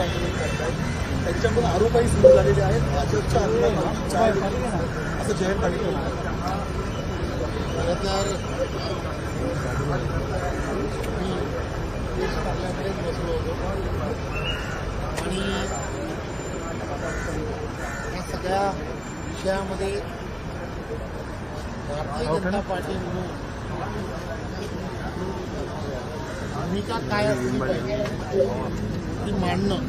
आंदोलन करतायत. त्यांच्याकडून आरोपही सुरू झालेले आहेत. भाजपच्या आंदोलनात चाल असं जयंत पाटील म्हणाले खरं तर मी बसलो होतो आणि या सगळ्या विषयामध्ये भारतीय जनता पार्टी म्हणून भूमिका काय असली पाहिजे? ती मांडणं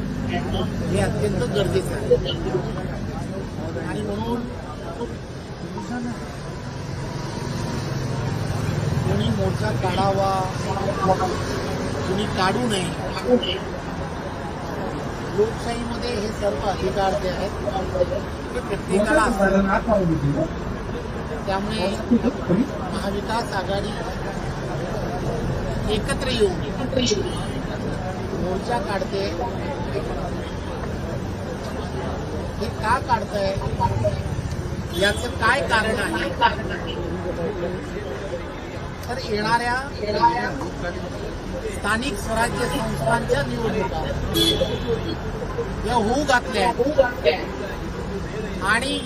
हे अत्यंत गरजेचं आहे. आणि म्हणून कोणी मोर्चा काढावा कोणी काढू नये लोकशाहीमध्ये हे सर्व अधिकार जे आहेत ते प्रत्येकाला त्यामुळे महाविकास आघाडी एकत्र येऊन मोर्चा काढते. हे का काढतंय? याचं काय कारण आहे? तर येणाऱ्या स्थानिक स्वराज्य संस्थांच्या निवडणुका. या होऊ घातल्या. आणि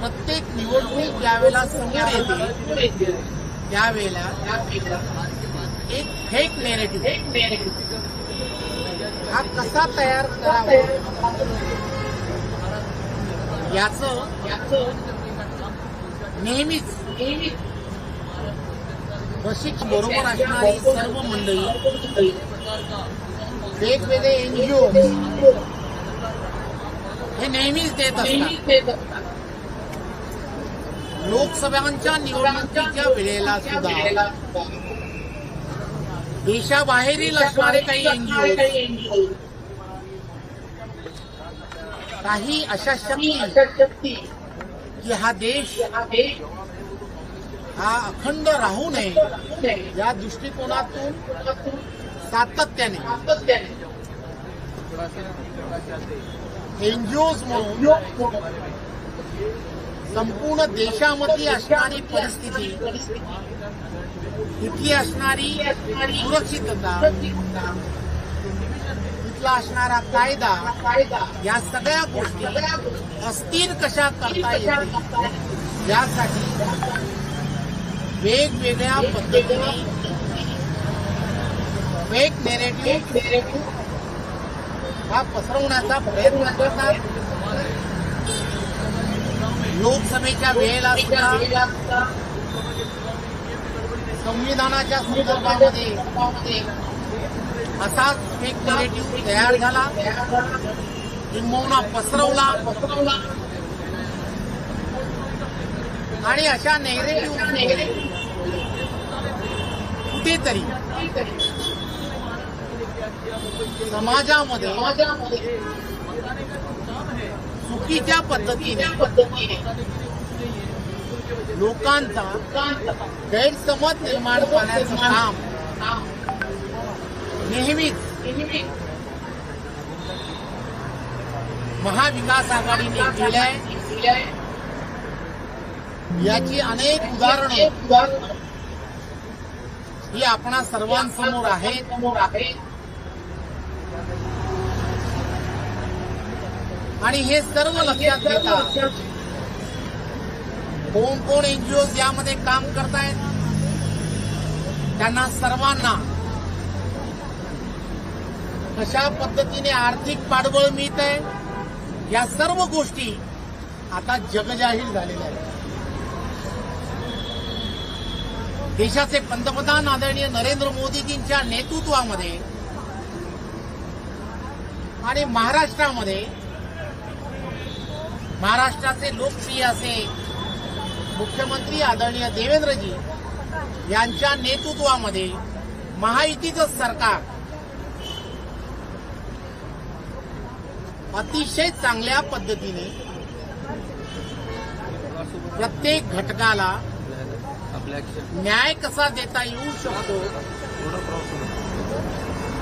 प्रत्येक निवडणूक ज्यावेळेला समोर येते त्यावेळेला एक फेक नेरेटिव्ह हा कसा तयार करावा? याचं नेहमीच प्रशिक्ष बरोबर असणारी सर्व मंडळी वेगवेगळे एनजीओ हे नेहमीच देत असतात. लोकसभांच्या निवडणुकीच्या वेळेला सुद्धा. देशाबाहेरील असणारे काही एनजीओ काही अशा शक्ती की हा देश हा अखंड राहू नये या दृष्टिकोनातून सातत्याने. एनजीओज म्हणून संपूर्ण देशामध्ये असणारी परिस्थिती इथली असणारी सुरक्षितता इथला असणारा कायदा या सगळ्या गोष्टी अस्थिर कशा करता येतील यासाठी वेगवेगळ्या पद्धतीने वेग नेरेटिव्ह हा पसरवण्याचा प्रयत्न करतात. लोकसभेच्या वेळेला सुद्धा संविधानाच्या संदर्भामध्ये असाच एक नेरेटिव्ह तयार झाला. किंबहुना पसरवला. पसरवला आणि अशा नेरेटिव्ह कुठेतरी समाजामध्ये चुकीच्या पद्धतीने लोकांचा गैरसमज निर्माण करण्याचं काम नेहमीच महाविकास आघाडीने केलंय. याची अनेक उदाहरणं. ही आपणा सर्वांसमोर आहेत. आणि हे सर्व लक्षात घेता कोण कोण एनजीओ यामध्ये काम करतायत? त्यांना सर्वांना कशा पद्धतीने आर्थिक पाठबळ मिळत आहे या सर्व गोष्टी आता जगजाहीर झालेल्या आहेत. देशाचे पंतप्रधान आदरणीय नरेंद्र मोदीजींच्या नेतृत्वामध्ये आणि महाराष्ट्रामध्ये महाराष्ट्राचे लोकप्रिय असे मुख्यमंत्री आदरणीय देवेंद्रजी यांच्या नेतृत्वामध्ये महायुतीचं सरकार अतिशय चांगल्या पद्धतीने प्रत्येक घटकाला न्याय कसा देता येऊ शकतो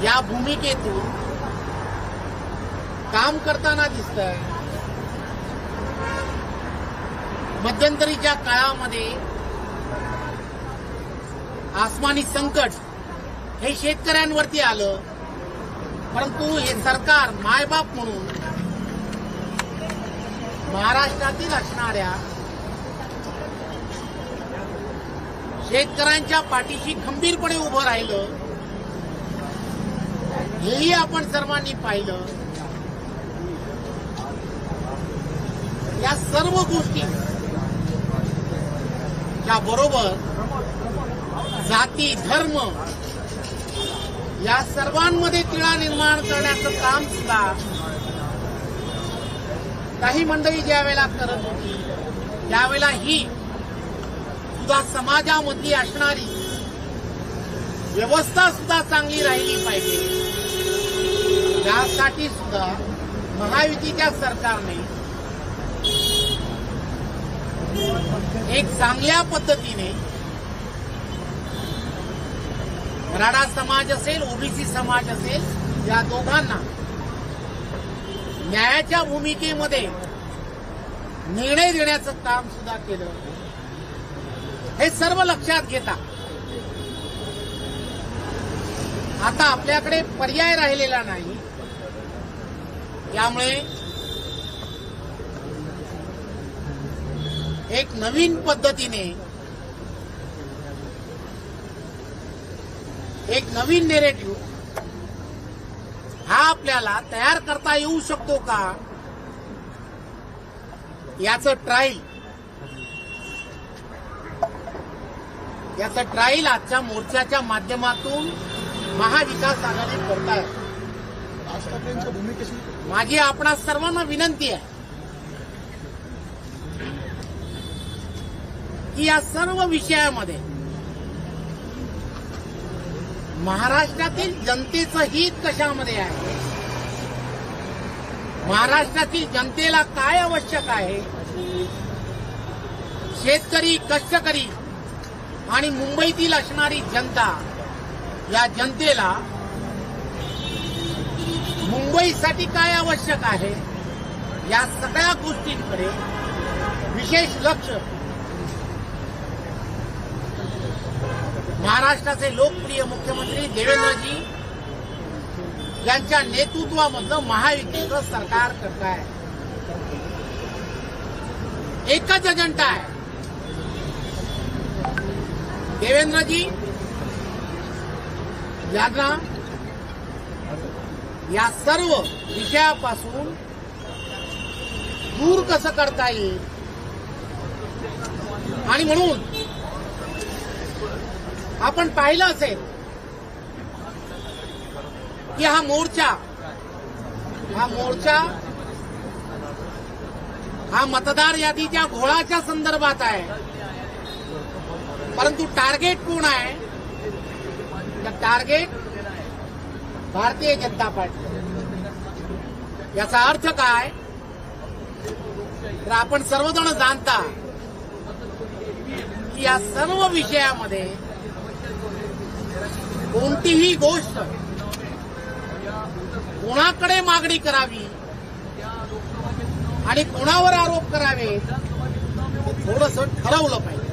या भूमिकेतून काम करताना दिसतंय. मध्यंतरीच्या काळामध्ये आसमानी संकट हे शेतकऱ्यांवरती आलं. परंतु हे सरकार मायबाप म्हणून महाराष्ट्रातील असणाऱ्या शेतकऱ्यांच्या पाठीशी खंबीरपणे उभं राहिलं. हेही आपण सर्वांनी पाहिलं. या सर्व गोष्टी त्याबरोबर जाती धर्म या सर्वांमध्ये तिळा निर्माण करण्याचं काम सुद्धा काही मंडळी ज्या वेळेला करत होती त्यावेळेला ही सुद्धा समाजामधली असणारी व्यवस्था सुद्धा चांगली राहिली पाहिजे. त्यासाठी सुद्धा महायुतीच्या सरकारने एक चांगल्या पद्धतीने मराठा समाज असेल ओबीसी समाज असेल या दोघांना न्यायाच्या भूमिकेमध्ये निर्णय देण्याचं काम सुद्धा केलं. हे सर्व लक्षात घेता. आता आपल्याकडे पर्याय राहिलेला नाही. त्यामुळे एक नवीन पद्धतीने एक नवीन नेरेटिव्ह हा आपल्याला तयार करता येऊ शकतो का? याचं ट्रायल याचं ट्रायल आजच्या मोर्चाच्या माध्यमातून महाविकास आघाडी करताय माझी आपणा सर्वांना विनंती आहे. की या सर्व विषयामध्ये महाराष्ट्रातील जनतेचं हित कशामध्ये आहे? महाराष्ट्रातील जनतेला काय आवश्यक आहे? शेतकरी कष्टकरी आणि मुंबईतील असणारी जनता या जनतेला मुंबईसाठी काय आवश्यक आहे? या सगळ्या गोष्टींकडे विशेष लक्ष महाराष्ट्राचे लोकप्रिय मुख्यमंत्री देवेंद्रजी यांच्या नेतृत्वामधलं महायुतीचं सरकार करत आहे एकच अजेंडा आहे. देवेंद्रजी यांना या सर्व विषयापासून दूर कसं करता येईल? आणि म्हणून आपण पाहिलं असेल की हा मोर्चा हा मोर्चा हा मतदार यादीच्या घोळाच्या संदर्भात आहे. परंतु टार्गेट कोण आहे? तर टार्गेट भारतीय जनता पार्टी. याचा अर्थ काय? तर आपण सर्वजण जाणता की या सर्व विषयामध्ये कोणतीही गोष्ट कोणाकडे मागणी करावी आणि कोणावर आरोप करावे थोडस ठरवलं पाहिजे.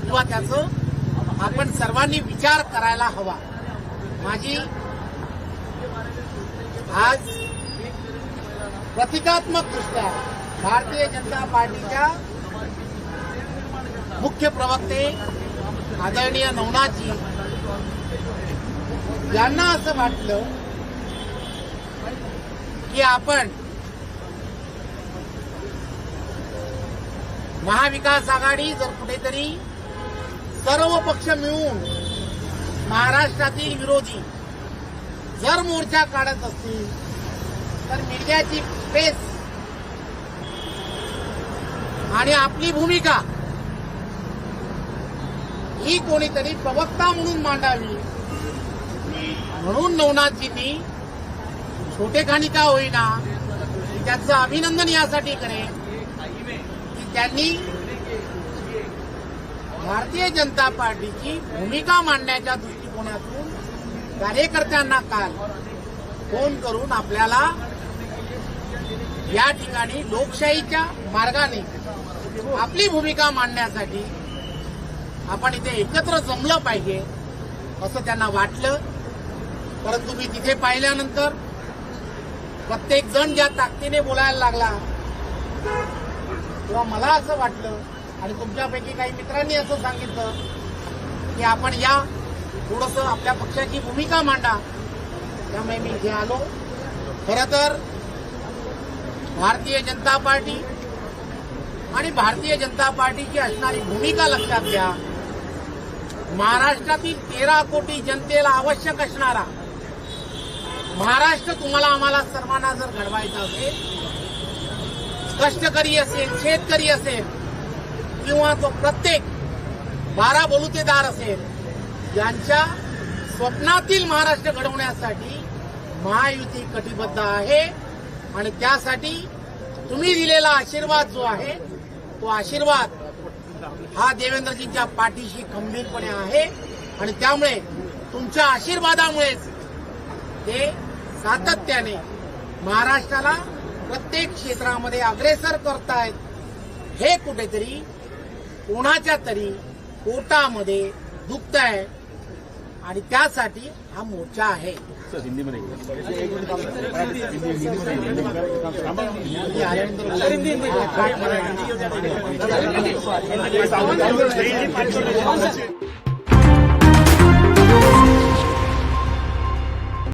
किंवा त्याचं आपण सर्वांनी विचार करायला हवा. माझी आज प्रतिकात्मक दृष्ट्या भारतीय जनता पार्टीच्या मुख्य प्रवक्ते आदरणीय नवनाथजी यांना असं वाटलं की आपण महाविकास आघाडी जर कुठेतरी सर्व पक्ष मिळून महाराष्ट्रातील विरोधी जर मोर्चा काढत असतील तर मीडियाची पेस आणि आपली भूमिका ही कोणीतरी प्रवक्ता म्हणून मांडावी. म्हणून नवनाथजींनी छोटेखानी का होईना त्यांचं अभिनंदन यासाठी करेन. की त्यांनी भारतीय जनता पार्टीची भूमिका मांडण्याच्या दृष्टिकोनातून कार्यकर्त्यांना काल फोन करून आपल्याला या ठिकाणी लोकशाहीच्या मार्गाने आपली भूमिका मांडण्यासाठी आपण इथे एकत्र जमलं पाहिजे असं त्यांना वाटलं. परंतु मी तिथे पाहिल्यानंतर प्रत्येक जण ज्या ताकदीने बोलायला लागला तेव्हा मला असं वाटलं आणि तुमच्यापैकी काही मित्रांनी असं सांगितलं की आपण या थोडस आपल्या पक्षाची भूमिका मांडा. त्यामुळे मी इथे आलो. खरं तर भारतीय जनता पार्टी आणि भारतीय जनता पार्टीची असणारी भूमिका लक्षात घ्या. महाराष्ट्रातील तेरा कोटी जनतेला आवश्यक असणारा महाराष्ट्र तुम्हाला आम्हाला सर्वांना जर घडवायचा असेल कष्टकरी असेल शेतकरी असेल किंवा तो प्रत्येक बारा बलुतेदार असेल यांच्या स्वप्नातील महाराष्ट्र घडवण्यासाठी महायुती कटिबद्ध आहे. आणि त्यासाठी तुम्ही दिलेला आशीर्वाद जो आहे तो आशीर्वाद हा देवेंद्रजींच्या पाठीशी खंबीरपणे आहे. आणि त्यामुळे तुमच्या आशीर्वादामुळेच ते सातत्याने महाराष्ट्राला प्रत्येक क्षेत्रामध्ये अग्रेसर करतायत. हे कुठेतरी कोणाच्या तरी पोटामध्ये दुखत आहे आणि त्यासाठी हा मोर्चा आहे. आल्यानंतर